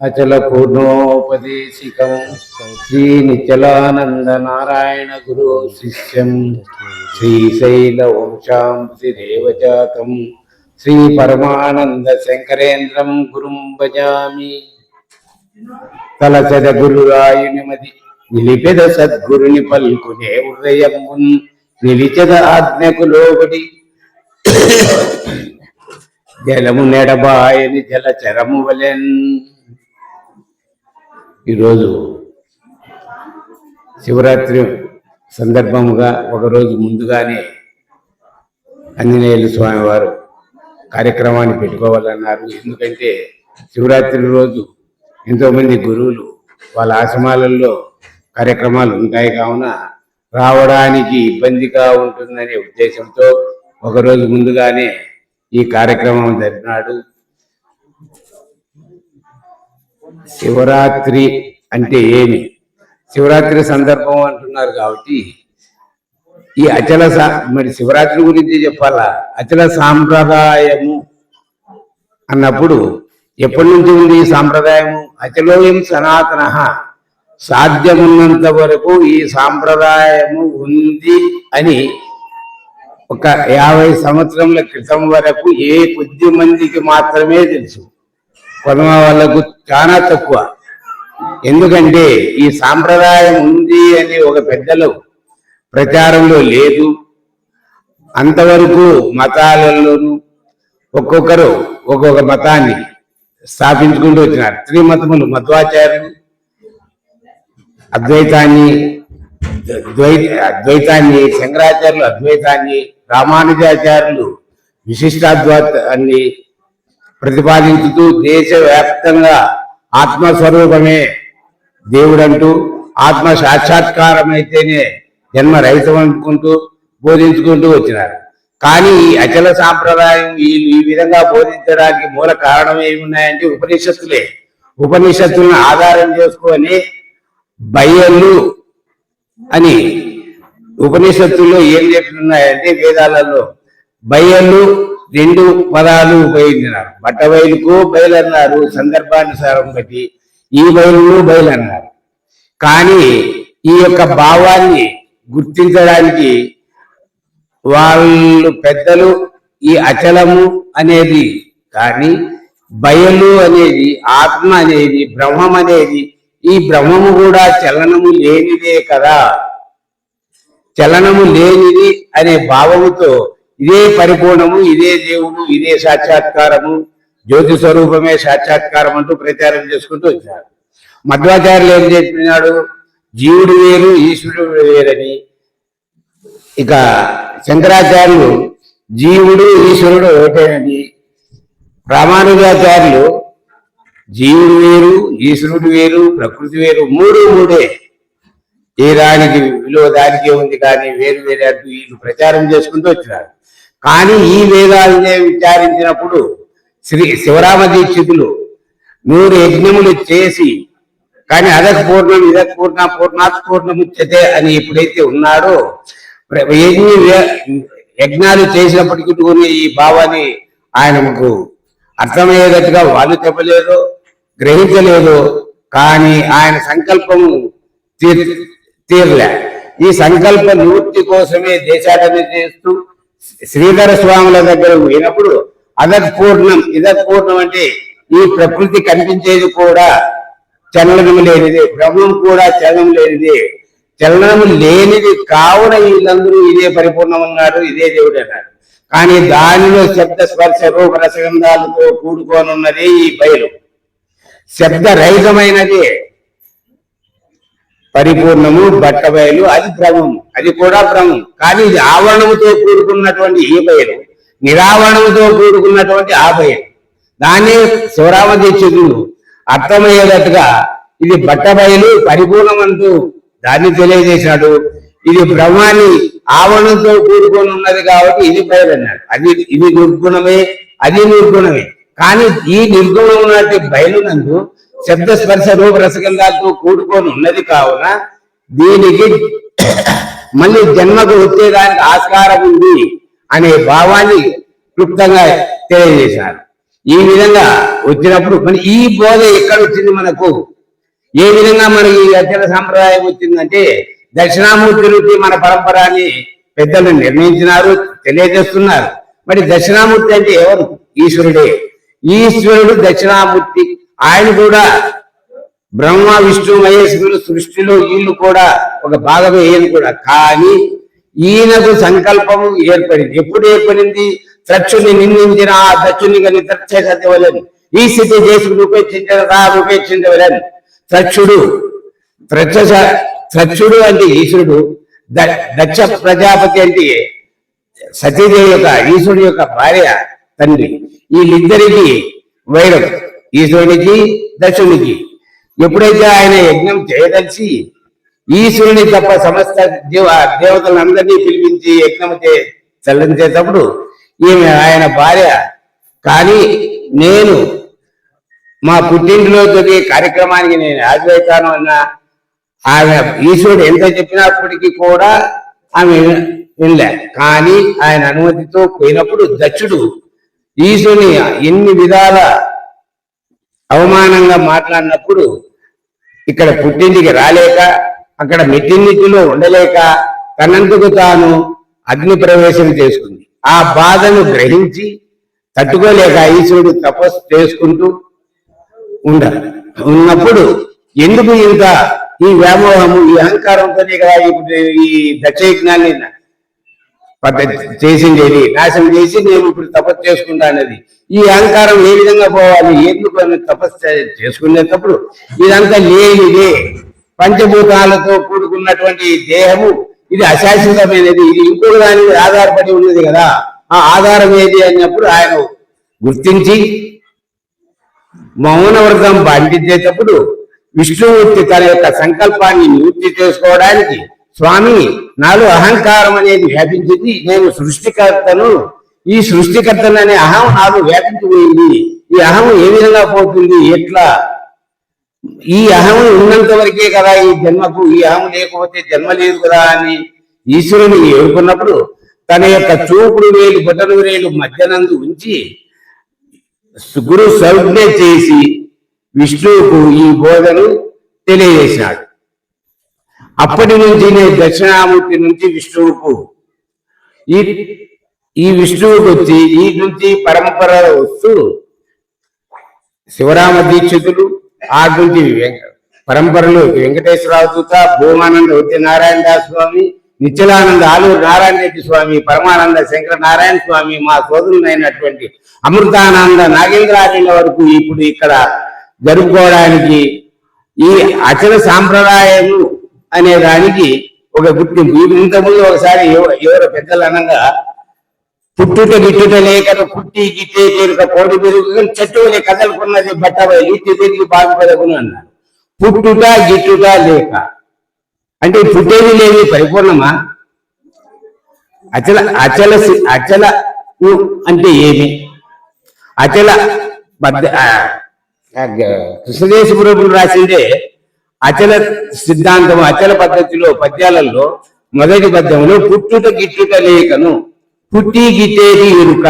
అచల పూర్ణోపదేశికం శ్రీ నిచలానంద నారాయణ గురు శిష్యం శ్రీశైల వంశాంశిదేవజాతం శ్రీ పరమానంద శంకరేంద్రం గురుం భజామి. తలసద గురురాయునిమది నిలిపెద సద్గురుని పల్కునే హృదయం నిలిచద ఆజ్ఞకు లోబడి జలము నెడబాయని జలచరము వలెన్. ఈరోజు శివరాత్రి సందర్భముగా ఒకరోజు ముందుగానే ఆంజనేయులు స్వామివారు కార్యక్రమాన్ని పెట్టుకోవాలన్నారు. ఎందుకంటే శివరాత్రి రోజు ఎంతోమంది గురువులు వాళ్ళ ఆశ్రమాలలో కార్యక్రమాలు ఉంటాయి. కావున రావడానికి ఇబ్బందిగా ఉంటుందనే ఉద్దేశంతో ఒకరోజు ముందుగానే ఈ కార్యక్రమం జరిపినాడు శివరాత్రి అంటే ఏమి? శివరాత్రి సందర్భం అంటున్నారు కాబట్టి ఈ అచల సా- మరి శివరాత్రి గురించి చెప్పాలా? అచల సాంప్రదాయము అన్నప్పుడు ఎప్పటి నుంచి ఉంది ఈ సాంప్రదాయము? అచలోయం సనాతన. సాధ్యమున్నంత వరకు ఈ సాంప్రదాయము ఉంది అని ఒక యాభై సంవత్సరముల క్రితం వరకు ఏ కొద్ది మందికి మాత్రమే తెలుసు. కొదమ వాళ్ళకు చాలా తక్కువ. ఎందుకంటే ఈ సాంప్రదాయం ఉంది అని ఒక పెద్దలు ప్రచారంలో లేదు. అంతవరకు మతాలలోనూ ఒక్కొక్కరు ఒక్కొక్క మతాన్ని స్థాపించుకుంటూ వచ్చినారు. త్రిమతములు మధ్వాచార్యులు అద్వైతాన్ని ద్వై అద్వైతాన్ని శంకరాచార్యులు అద్వైతాన్ని రామానుజాచార్యులు విశిష్టాద్వైతాన్ని ప్రతిపాదించుతూ దేశవ్యాప్తంగా ఆత్మస్వరూపమే దేవుడంటూ ఆత్మ సాక్షాత్కారం అయితేనే జన్మ రహితం అనుకుంటూ బోధించుకుంటూ వచ్చినారు. కానీ ఈ అచల సాంప్రదాయం వీళ్ళు ఈ విధంగా బోధించడానికి మూల కారణం ఏమున్నాయంటే ఉపనిషత్తులే. ఉపనిషత్తులను ఆధారం చేసుకొని బయ్యలు అని ఉపనిషత్తుల్లో ఏం చెప్తున్నాయంటే వేదాలలో బయలు రెండు పదాలు ఉపయోగించినారు. బట్ట బయలుకు బయలు అన్నారు సందర్భానుసారం బట్టి ఈ బయలు బయలు అన్నారు కానీ ఈ యొక్క భావాన్ని గుర్తించడానికి వాళ్ళు పెద్దలు ఈ అచలము అనేది కానీ బయలు అనేది ఆత్మ అనేది బ్రహ్మం అనేది ఈ బ్రహ్మము కూడా చలనము లేనిదే కదా. చలనము లేనిది అనే భావముతో ఇదే పరిపూర్ణము ఇదే దేవుడు ఇదే సాక్షాత్కారము జ్యోతి స్వరూపమే సాక్షాత్కారం అంటూ ప్రచారం చేసుకుంటూ వచ్చారు. మధ్వాచార్యులు ఏం చెప్పినాడు? జీవుడు వేరు ఈశ్వరుడు వేరని. ఇక శంకరాచార్యులు జీవుడు ఈశ్వరుడు ఒకటేనని. రామానుజాచార్యులు జీవుడు వేరు ఈశ్వరుడు వేరు ప్రకృతి వేరు మూడు మూడే. ఏ దానికి విలువ దానికే ఉంది కానీ వేరు వేరే అంటూ వీళ్ళు ప్రచారం చేసుకుంటూ వచ్చినారు. కానీ ఈ వేదాలనే విచారించినప్పుడు శ్రీ శివరామ దీక్షితులు నూరు యజ్ఞములు చేసి కానీ అదక పూర్ణం ఇదక పూర్ణ పూర్ణాత్ పూర్ణముచ్చతే అని ఎప్పుడైతే ఉన్నాడో ఎన్ని యజ్ఞాలు చేసినప్పటికీ కూడా ఈ భావాన్ని ఆయనకు అర్థమయ్యేటట్టుగా వాళ్ళు చెప్పలేదు గ్రహించలేదు. కానీ ఆయన సంకల్పము తీరలే. ఈ సంకల్ప నివృత్తి కోసమే దేశాటన చేస్తూ శ్రీధర స్వాముల దగ్గర పోయినప్పుడు అదక్ పూర్ణం ఇదక్ పూర్ణం అంటే ఈ ప్రకృతి కనిపించేది కూడా చలనం లేనిది బ్రహ్మం కూడా చలనం లేనిది. చలనం లేనిది కావున వీళ్ళందరూ ఇదే పరిపూర్ణం అన్నారు ఇదే దేవుడు అన్నారు. కానీ దానిలో శబ్ద స్పర్శ రూప రసగంధాలతో కూడుకోనున్నదే ఈ బయలు. శబ్ద రహితమైనది. పరిపూర్ణము బట్ట బయలు అది భ్రమము అది కూడా భ్రమం. కానీ ఇది ఆవరణముతో కూడుకున్నటువంటి ఈ బయలు నిరావరణముతో కూడుకున్నటువంటి ఆ బయలు దాన్ని శివరామ దీక్షితుడు అర్థమయ్యేటట్టుగా ఇది బట్ట బయలు పరిపూర్ణమంటూ దాన్ని తెలియజేశాడు ఇది బ్రహ్మాన్ని ఆవరణంతో కూడుకొని ఉన్నది కాబట్టి ఇది బయలు అన్నాడు అది ఇది నిర్గుణమే అది నిర్గుణమే. కానీ ఈ నిర్గుణం ఉన్నట్టు బయలునందు శబ్ద స్పర్శ రూప రసగంధాలతో కూడుకొని ఉన్నది కావున దీనికి మళ్ళీ జన్మకు వచ్చేదానికి ఆస్కారం ఉంది అనే భావాన్ని క్లుప్తంగా తెలియజేశారు. ఈ విధంగా వచ్చినప్పుడు మరి ఈ బోధ ఎక్కడ వచ్చింది మనకు? ఏ విధంగా మనకి ఈ అచల సాంప్రదాయం వచ్చిందంటే దక్షిణామూర్తి నుంచి మన పరంపరాన్ని పెద్దలు నిర్ణయించినారు తెలియజేస్తున్నారు. మరి దక్షిణామూర్తి అంటే ఎవరు? ఈశ్వరుడే. ఈశ్వరుడు దక్షిణామూర్తి ఆయన కూడా బ్రహ్మ విష్ణు మహేశ్వరుడు సృష్టిలో వీళ్ళు కూడా ఒక భాగమే ఈయన కూడా. కానీ ఈయనకు సంకల్పము ఏర్పడింది. ఎప్పుడు ఏర్పడింది? త్రక్షుని నిందించిన ఆ దక్షుని కానీ త్రక్షవలని ఈ స్థితి చేసుకుని ఉపేక్షించిన రా ఉపేక్షించవలని. త్రక్షుడు త్రక్ష త్రక్షుడు అంటే ఈశ్వరుడు ద- దక్ష ప్రజాపతి అంటే సతీదేవి యొక్క ఈశ్వరుడు యొక్క భార్య తండ్రి. వీళ్ళిద్దరికి వైరం. ఈశ్వరునికి దక్షునికి. ఎప్పుడైతే ఆయన యజ్ఞం చేయదలిచి ఈశ్వరుని తప్ప సమస్త దేవ దేవతలందరినీ పిలిపించి యజ్ఞం చే చెల్లించేటప్పుడు ఈమె ఆయన భార్య కానీ నేను మా పుట్టింటిలో తొలి కార్యక్రమానికి నేను హాజరవుతాను అన్న ఆమె ఈశ్వరుడు ఎంత చెప్పినప్పటికీ కూడా ఆమె వినలే. కానీ ఆయన అనుమతితో పోయినప్పుడు దక్షుడు ఈశ్వరుని ఎన్ని విధాల అవమానంగా మాట్లాడినప్పుడు ఇక్కడ పుట్టింటికి రాలేక అక్కడ మెట్టినిటిలో ఉండలేక తనందుకు తాను అగ్ని ప్రవేశం చేసుకుంది. ఆ బాధను గ్రహించి తట్టుకోలేక ఈశ్వరుడు తపస్సు చేసుకుంటూ ఉండ ఉన్నప్పుడు ఎందుకు ఇంత ఈ వ్యామోహము ఈ అహంకారంతోనే కదా ఇప్పుడు ఈ దక్షయజ్ఞాన్ని పద్ధతి చేసిండేది నాశనం చేసి నేను ఇప్పుడు తపస్సు చేసుకుంటానది ఈ అహంకారం ఏ విధంగా పోవాలి? ఎందుకు అని తపస్సు చేసుకునేటప్పుడు ఇదంతా లేనిదే పంచభూతాలతో కూడుకున్నటువంటి దేహము ఇది అశాశ్వతమైనది. ఇది ఇంకొక దాని మీద ఆధారపడి ఉన్నది కదా. ఆ ఆధారం ఏది అన్నప్పుడు ఆయన గుర్తించి మౌన వ్రతం పాటించేటప్పుడు విష్ణుమూర్తి తన యొక్క సంకల్పాన్ని నివృత్తి చేసుకోవడానికి స్వామి నాలో అహంకారం అనేది వ్యాపించింది. నేను సృష్టికర్తను ఈ సృష్టికర్తను అనే అహం నాలో వ్యాపించిపోయింది. ఈ అహం ఏ విధంగా పోతుంది? ఎట్లా? ఈ అహం ఉన్నంత వరకే కదా ఈ జన్మకు? ఈ అహం లేకపోతే జన్మ లేదు కదా అని ఈశ్వరుని ఏడుకున్నప్పుడు తన యొక్క చూపుడు వేలు బొటను వేలు మధ్యనందు ఉంచి గురు సౌజ్ఞ చేసి విష్ణువుకు ఈ బోధను తెలియజేశాడు. అప్పటి నుంచి నేను దక్షిణామూర్తి నుంచి విష్ణువుకు. ఈ ఈ విష్ణువుకు వచ్చి ఈ నుంచి పరంపర వస్తూ శివరామ దీక్షితులు ఆ నుంచి పరంపరలు వెంకటేశ్వరరావు దూత భూమానంద ఉద్య నారాయణ దాస్ స్వామి నిత్యలానంద ఆలూరు నారాయణ రెడ్డి స్వామి పరమానంద శంకర నారాయణ స్వామి మా సోదరులైనటువంటి అమృతానంద నాగేంద్రారెడ్డి వరకు ఇప్పుడు ఇక్కడ జరుపుకోవడానికి ఈ అచల సాంప్రదాయము అనే దానికి ఒక గుర్తింపు. ఇంతకుముందు ఒకసారి ఎవరు ఎవరో పెద్దలు అనగా పుట్టుట గిట్టుట లేక పుట్టి గిట్టే తీరుక కోడి పెరుగు చెట్టు కదలుకున్నది బట్ట ఇట్టి తిరిగి బాగుపడకుని అన్నారు. పుట్టుట గిట్టుట లేక. అంటే పుట్టేది లేని పరిపూర్ణమా? అచల అచల అచల అంటే ఏమి? అచల బద్ద ఆ, రాసిందే అచల సిద్ధాంతం అచల పద్ధతిలో పద్యాలలో మొదటి పద్యంలో పుట్టుట గిట్టుట లేకను పుట్టి గిట్టేది ఎరుక.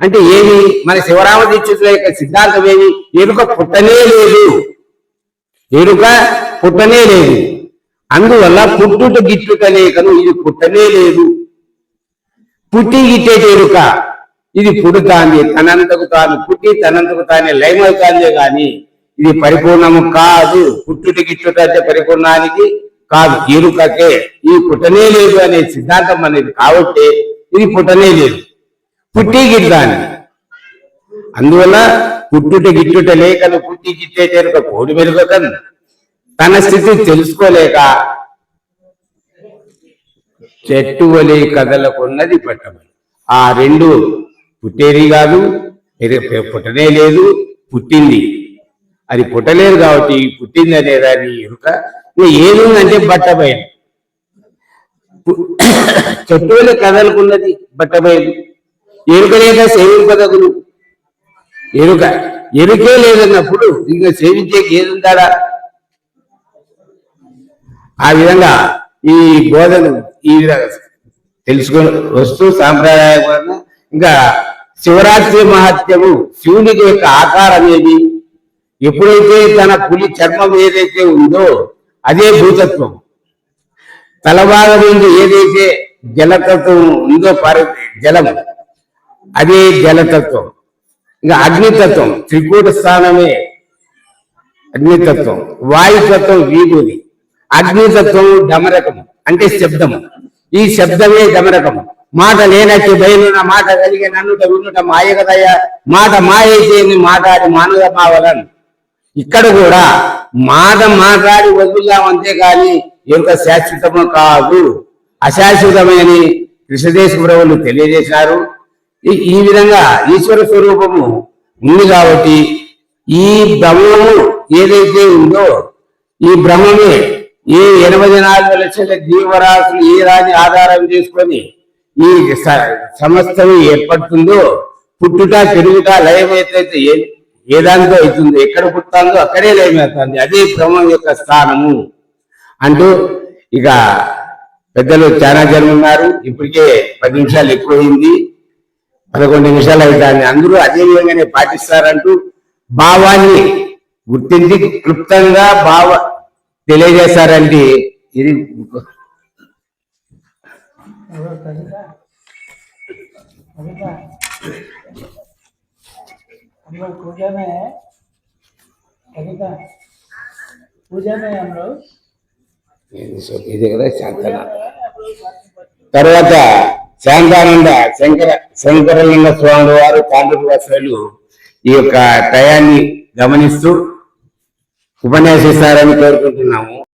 అంటే ఏమి? మన శివరామ దీక్షితుల యొక్క సిద్ధాంతం ఏమి? ఎరుక పుట్టనే లేదు. ఎరుక పుట్టనే లేదు. అందువల్ల పుట్టుట గిట్టుట లేకను ఇది పుట్టనే లేదు. పుట్టి గిట్టేటి ఎరుక. ఇది పుడుతాంది తనంతకు తాను పుట్టి తనంతకు తానే లయమవుతాందే కానీ ఇది పరిపూర్ణము కాదు. పుట్టుట గిట్టుట అంటే పరిపూర్ణానికి కాదు. ఎరుకకే ఈ పుట్టనే లేదు అనే సిద్ధాంతం అనేది కాబట్టి ఇది పుట్టనే లేదు. పుట్టి గిట్టాన్ని అందువల్ల పుట్టుట గిట్టుట లేకను పుట్టి గిట్టే ఎరుక కోడి మెరుగకన్ తన స్థితి తెలుసుకోలేక చెట్టు వలె కదలకున్నది పట్టమని. ఆ రెండు పుట్టేది కాదు. పుట్టనే లేదు. పుట్టింది. అది పుట్టలేదు కాబట్టి పుట్టింది అనే దాని ఎరుక ఏముందంటే బట్ట బయలు చెట్టులు చెట్టు కదలకున్నది బట్ట బయలు ఎరుక లేక సేవింపదగును. ఎరుక ఎరుకే లేదన్నప్పుడు ఇంకా సేవించేకి ఏదుంటాడా? ఆ విధంగా ఈ బోధను ఈ విధంగా తెలుసుకొని వస్తూ సాంప్రదాయపరంగా ఇంకా శివరాత్రి మహత్యము శివునికి యొక్క ఆకారం ఏది ఎప్పుడైతే తన పులి చర్మం ఏదైతే ఉందో అదే భూతత్వం. తలభాగం నుండి ఏదైతే జలతత్వం ఉందో పరి జలం అదే జలతత్వం. ఇంకా అగ్నితత్వం త్రికూట స్థానమే అగ్నితత్వం వాయుతత్వం వీభూది అగ్నితత్వం డమరకం అంటే శబ్దము. ఈ శబ్దమే డమరకము. మాట లేనట్టు బయలున్న మాట కలిగి నన్నుట విన్నుట మాయ కదయ్యా? మాట మాయైతే మాట్లాడి మానవ మావలను. ఇక్కడ కూడా మాట మాట్లాడి వదులుదాం కానీ యొక్క శాశ్వతము కాదు. అశాశ్వతమైన కృష్ణదేశ ప్రభువులు తెలియజేశారు. ఈ- విధంగా ఈశ్వర స్వరూపము ఉంది కాబట్టి ఈ బ్రహ్మము ఏదైతే ఉందో ఈ బ్రహ్మమే ఈ ఎనభై నాలుగు లక్షల జీవరాశులు ఏ రాని ఆధారం చేసుకొని ఈ స- సమస్తము ఏర్పడుతుందో పుట్టుట పెరుగుట లయమైతే ఏ దానితో అవుతుంది? ఎక్కడ పుట్టాలో అక్కడే లేమవుతుంది అదే బ్రహ్మం యొక్క స్థానము. అంటూ ఇక పెద్దలు చాలా జనం ఉన్నారు. ఇప్పటికే పది నిమిషాలు ఎక్కువైంది. పదకొండు నిమిషాలు అవుతాయి అందరూ అదే విధంగానే పాటిస్తారంటూ భావాన్ని గుర్తించి క్లుప్తంగా భావ తెలియజేశారంటే ఇది हम लोग पूजा में है कविता पूजा में हम लोग ఇది కదా శాంతన हम लोग बातें करते తర్వాత శాంతానంద శంకర శంకరలింగ స్వామి వారు తాండ్రు వసలు ఈ యొక్క టయాన్ని గమనిస్తూ ఉపన్యాసిస్తారని కోరుకుంటున్నాము